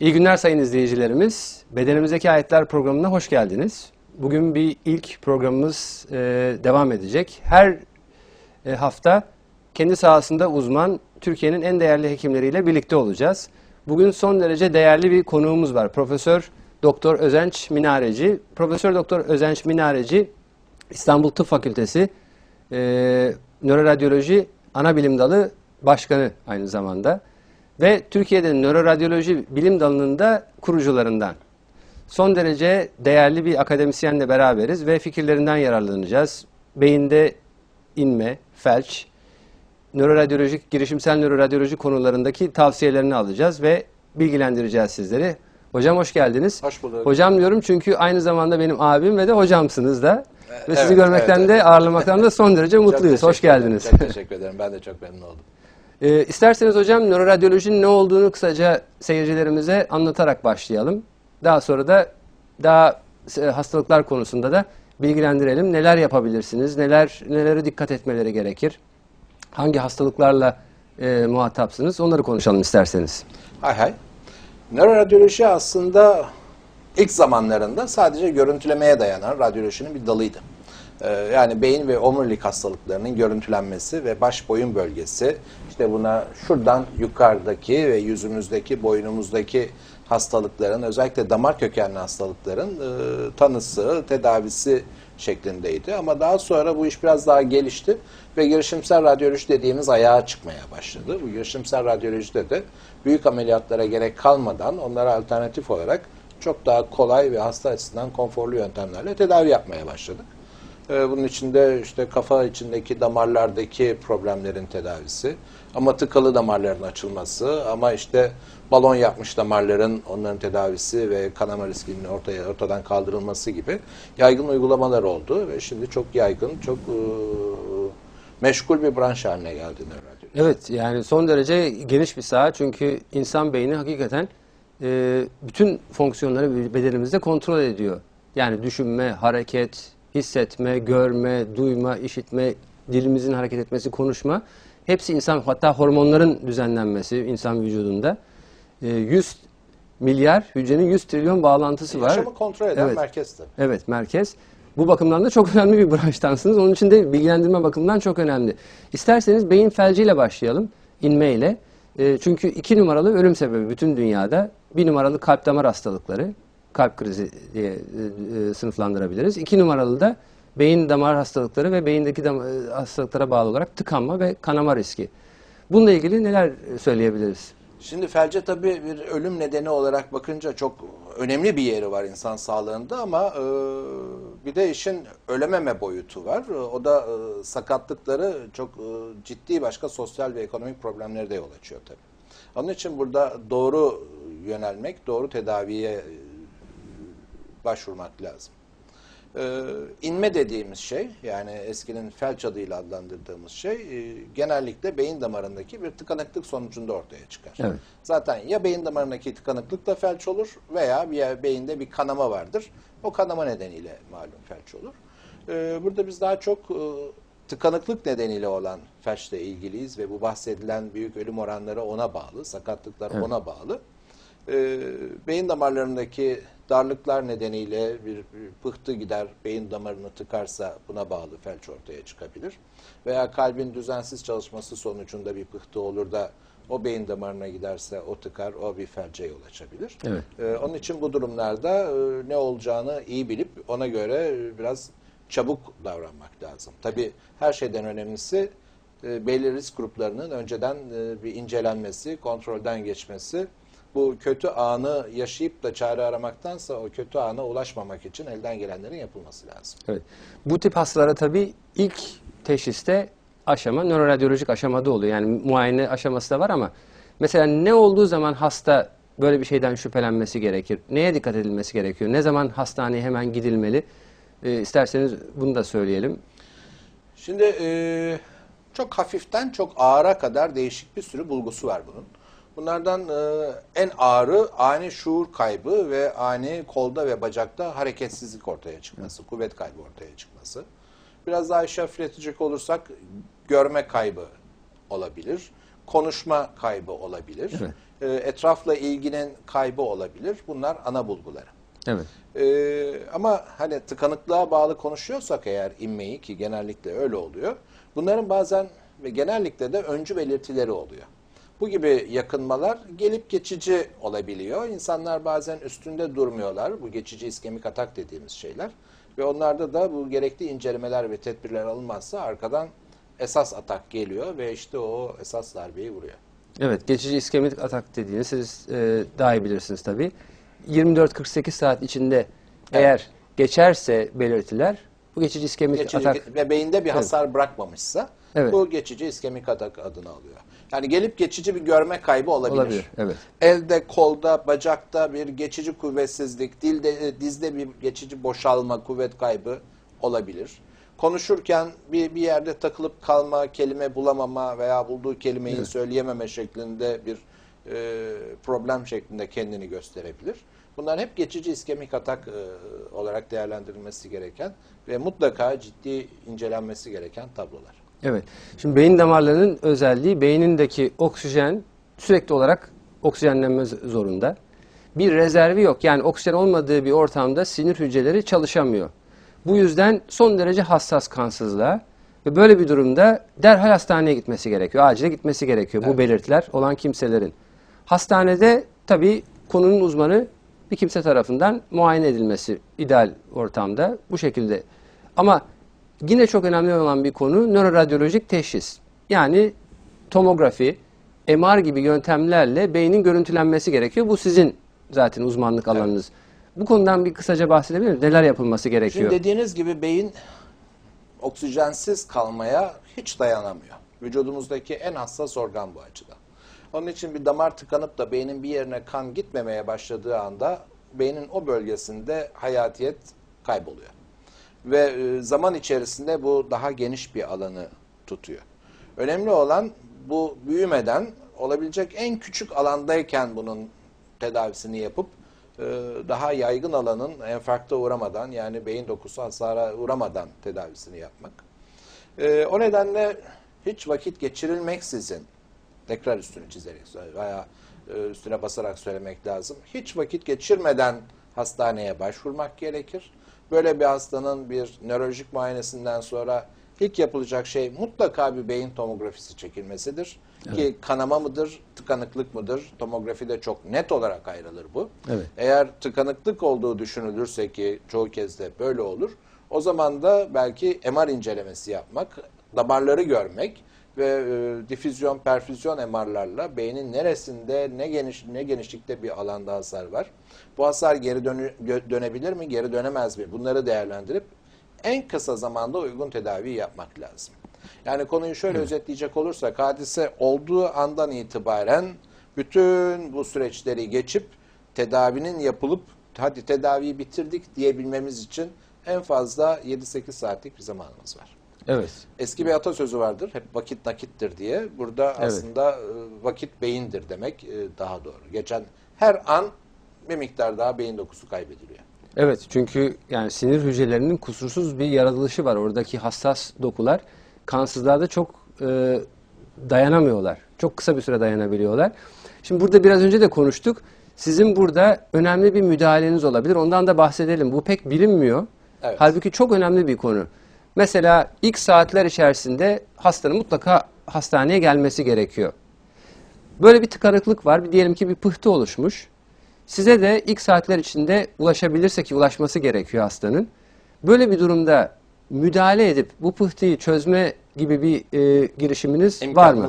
İyi günler sayın izleyicilerimiz. Bedenimizdeki Ayetler programına hoş geldiniz. Bugün bir ilk programımız e, devam edecek. Her e, hafta kendi sahasında uzman Türkiye'nin en değerli hekimleriyle birlikte olacağız. Bugün son derece değerli bir konuğumuz var. Profesör Doktor Özenç Minareci. Profesör Doktor Özenç Minareci İstanbul Tıp Fakültesi e, Nöroradyoloji Ana Bilim Dalı Başkanı aynı zamanda ve Türkiye'de nöroradyoloji bilim dalının da kurucularından. Son derece değerli bir akademisyenle beraberiz ve fikirlerinden yararlanacağız. Beyinde inme, felç, nöroradyolojik, girişimsel nöroradyoloji konularındaki tavsiyelerini alacağız ve bilgilendireceğiz sizleri. Hocam hoş geldiniz. Hoş bulduk. Hocam diyorum çünkü aynı zamanda benim abim ve de hocamsınız da. Ve sizi evet, görmekten evet, de evet. ağırlamaktan da son derece mutluyuz. Hoş teşekkür ederim, geldiniz. Çok teşekkür ederim. Ben de çok memnun oldum. Ee, isterseniz hocam nöroradyolojinin ne olduğunu kısaca seyircilerimize anlatarak başlayalım. Daha sonra da daha e, hastalıklar konusunda da bilgilendirelim. Neler yapabilirsiniz? Neler nelere dikkat etmeleri gerekir? Hangi hastalıklarla e, muhatapsınız? Onları konuşalım isterseniz. Hay hay. Nöroradyoloji aslında ilk zamanlarında sadece görüntülemeye dayanan radyolojinin bir dalıydı. Ee, yani beyin ve omurilik hastalıklarının görüntülenmesi ve baş boyun bölgesi, işte buna şuradan yukarıdaki ve yüzümüzdeki, boynumuzdaki hastalıkların, özellikle damar kökenli hastalıkların e, tanısı, tedavisi şeklindeydi. Ama daha sonra bu iş biraz daha gelişti ve girişimsel radyoloji dediğimiz ayağa çıkmaya başladı. Bu girişimsel radyolojide de büyük ameliyatlara gerek kalmadan onlara alternatif olarak çok daha kolay ve hasta açısından konforlu yöntemlerle tedavi yapmaya başladık. Ee, Bunun içinde işte kafa içindeki damarlardaki problemlerin tedavisi, ama tıkalı damarların açılması, ama işte balon yapmış damarların onların tedavisi ve kanama riskinin ortaya ortadan kaldırılması gibi yaygın uygulamalar oldu ve şimdi çok yaygın, çok e, meşgul bir branş haline geldi nöroradyoloji. Evet yani son derece geniş bir saha çünkü insan beyni hakikaten e, bütün fonksiyonları bedenimizde kontrol ediyor. Yani düşünme, hareket, hissetme, görme, duyma, işitme, dilimizin hareket etmesi, konuşma hepsi insan hatta hormonların düzenlenmesi insan vücudunda. E, 100 milyar hücrenin 100 trilyon bağlantısı var. Yaşamı kontrol eden Evet. merkez tabii. Evet merkez. Bu bakımdan da çok önemli bir branştansınız. Onun için de bilgilendirme bakımından çok önemli. İsterseniz beyin felciyle başlayalım. inmeyle. E, çünkü iki numaralı ölüm sebebi bütün dünyada. Bir numaralı kalp damar hastalıkları. Kalp krizi diye e, e, sınıflandırabiliriz. İki numaralı da beyin damar hastalıkları ve beyindeki e, hastalıklara bağlı olarak tıkanma ve kanama riski. Bununla ilgili neler söyleyebiliriz? Şimdi felce tabii bir ölüm nedeni olarak bakınca çok önemli bir yeri var insan sağlığında ama e, bir de işin ölememe boyutu var. E, O da e, sakatlıkları çok e, ciddi başka sosyal ve ekonomik problemlere de yol açıyor tabii. Onun için burada doğru yönelmek, doğru tedaviye başvurmak lazım. Ee, inme dediğimiz şey yani eskinin felç adıyla adlandırdığımız şey e, genellikle beyin damarındaki bir tıkanıklık sonucunda ortaya çıkar. Evet. Zaten ya beyin damarındaki tıkanıklıkla felç olur veya bir beyinde bir kanama vardır. O kanama nedeniyle malum felç olur. Ee, burada biz daha çok e, tıkanıklık nedeniyle olan felçle ilgiliyiz ve bu bahsedilen büyük ölüm oranları ona bağlı, sakatlıklar Evet. ona bağlı. Ee, beyin damarlarındaki darlıklar nedeniyle bir, bir pıhtı gider, beyin damarını tıkarsa buna bağlı felç ortaya çıkabilir. Veya kalbin düzensiz çalışması sonucunda bir pıhtı olur da o beyin damarına giderse o tıkar, o bir felce yol açabilir. Evet. Ee, onun için bu durumlarda e, ne olacağını iyi bilip ona göre e, biraz çabuk davranmak lazım. Tabii her şeyden önemlisi e, belli risk gruplarının önceden e, bir incelenmesi, kontrolden geçmesi. Bu kötü anı yaşayıp da çare aramaktansa o kötü ana ulaşmamak için elden gelenlerin yapılması lazım. Evet. Bu tip hastalara tabii ilk teşhiste aşama nöroradyolojik aşamada oluyor. Yani muayene aşaması da var ama mesela ne olduğu zaman hasta böyle bir şeyden şüphelenmesi gerekir? Neye dikkat edilmesi gerekiyor? Ne zaman hastaneye hemen gidilmeli? Ee, isterseniz bunu da söyleyelim. Şimdi e, çok hafiften çok ağıra kadar değişik bir sürü bulgusu var bunun. Bunlardan e, en ağırı ani şuur kaybı ve ani kolda ve bacakta hareketsizlik ortaya çıkması, kuvvet kaybı ortaya çıkması. Biraz daha işe hafifletecek olursak görme kaybı olabilir, konuşma kaybı olabilir. Evet. e, etrafla ilginin kaybı olabilir. Bunlar ana bulguları. Evet. Ee, ama hani tıkanıklığa bağlı konuşuyorsak eğer inmeyi ki genellikle öyle oluyor. Bunların bazen ve genellikle de öncü belirtileri oluyor. Bu gibi yakınmalar gelip geçici olabiliyor. İnsanlar bazen üstünde durmuyorlar. Bu geçici iskemik atak dediğimiz şeyler. Ve onlarda da bu gerekli incelemeler ve tedbirler alınmazsa arkadan esas atak geliyor ve işte o esas darbeyi vuruyor. Evet, geçici iskemik atak dediğiniz siz e, daha iyi bilirsiniz tabii. 24-48 saat içinde eğer geçerse belirtiler bu geçici iskemik Geçici atak ve beyinde bir hasar bırakmamışsa Evet. bu geçici iskemik atak adını alıyor. Yani gelip geçici bir görme kaybı olabilir. olabilir. Evet. Elde, kolda, bacakta bir geçici kuvvetsizlik, dilde, dizde bir geçici boşalma, kuvvet kaybı olabilir. Konuşurken bir, bir yerde takılıp kalma, kelime bulamama veya bulduğu kelimeyi söyleyememe şeklinde bir e, problem şeklinde kendini gösterebilir. Bunlar hep geçici iskemik atak e, olarak değerlendirilmesi gereken ve mutlaka ciddi incelenmesi gereken tablolar. Evet. Şimdi beyin damarlarının özelliği beynindeki oksijen sürekli olarak oksijenlenme zorunda. Bir rezervi yok. Yani oksijen olmadığı bir ortamda sinir hücreleri çalışamıyor. Bu yüzden son derece hassas kansızlığa ve böyle bir durumda derhal hastaneye gitmesi gerekiyor. Acile gitmesi gerekiyor bu belirtiler olan kimselerin. Hastanede tabii konunun uzmanı bir kimse tarafından muayene edilmesi ideal ortamda bu şekilde. Ama yine çok önemli olan bir konu nöroradyolojik teşhis. Yani tomografi, MR gibi yöntemlerle beynin görüntülenmesi gerekiyor. Bu sizin zaten uzmanlık alanınız. Bu konudan bir kısaca bahsedebilir misiniz? Neler yapılması gerekiyor? Şimdi dediğiniz gibi beyin oksijensiz kalmaya hiç dayanamıyor. Vücudumuzdaki en hassas organ bu açıdan. Onun için bir damar tıkanıp da beynin bir yerine kan gitmemeye başladığı anda beynin o bölgesinde hayatiyet kayboluyor. Ve e, zaman içerisinde bu daha geniş bir alanı tutuyor. Önemli olan bu büyümeden olabilecek en küçük alandayken bunun tedavisini yapıp e, daha yaygın alanın enfarkta uğramadan yani beyin dokusu hasara uğramadan tedavisini yapmak. E, O nedenle hiç vakit geçirilmeksizin tekrar üstünü çizerek veya üstüne basarak söylemek lazım. Hiç vakit geçirmeden hastaneye başvurmak gerekir. Böyle bir hastanın bir nörolojik muayenesinden sonra ilk yapılacak şey mutlaka bir beyin tomografisi çekilmesidir. Ki kanama mıdır, tıkanıklık mıdır? Tomografide çok net olarak ayrılır bu. Evet. Eğer tıkanıklık olduğu düşünülürse ki çoğu kez de böyle olur. O zaman da belki MR incelemesi yapmak, damarları görmek ve e, difüzyon, perfüzyon MR'larla beynin neresinde, ne geniş ne genişlikte bir alanda hasar var. Bu hasar geri dönü- dönebilir mi, geri dönemez mi? Bunları değerlendirip en kısa zamanda uygun tedavi yapmak lazım. Yani konuyu şöyle özetleyecek olursak hadise olduğu andan itibaren bütün bu süreçleri geçip tedavinin yapılıp hadi tedaviyi bitirdik diyebilmemiz için en fazla 7-8 saatlik bir zamanımız var. Evet. Eski bir atasözü vardır. Hep vakit nakittir diye. Burada aslında e, vakit beyindir demek e, daha doğru. Geçen her an bir miktar daha beyin dokusu kaybediliyor. Evet çünkü yani sinir hücrelerinin kusursuz bir yaratılışı var. Oradaki hassas dokular kansızlarda çok e, dayanamıyorlar. Çok kısa bir süre dayanabiliyorlar. Şimdi burada biraz önce de konuştuk. Sizin burada önemli bir müdahaleniz olabilir. Ondan da bahsedelim. Bu pek bilinmiyor. Evet. Halbuki çok önemli bir konu. Mesela ilk saatler içerisinde hastanın mutlaka hastaneye gelmesi gerekiyor. Böyle bir tıkanıklık var. Bir diyelim ki bir pıhtı oluşmuş. Size de ilk saatler içinde ulaşabilirse ki ulaşması gerekiyor hastanın. Böyle bir durumda müdahale edip bu pıhtıyı çözme gibi bir e, girişiminiz var mı?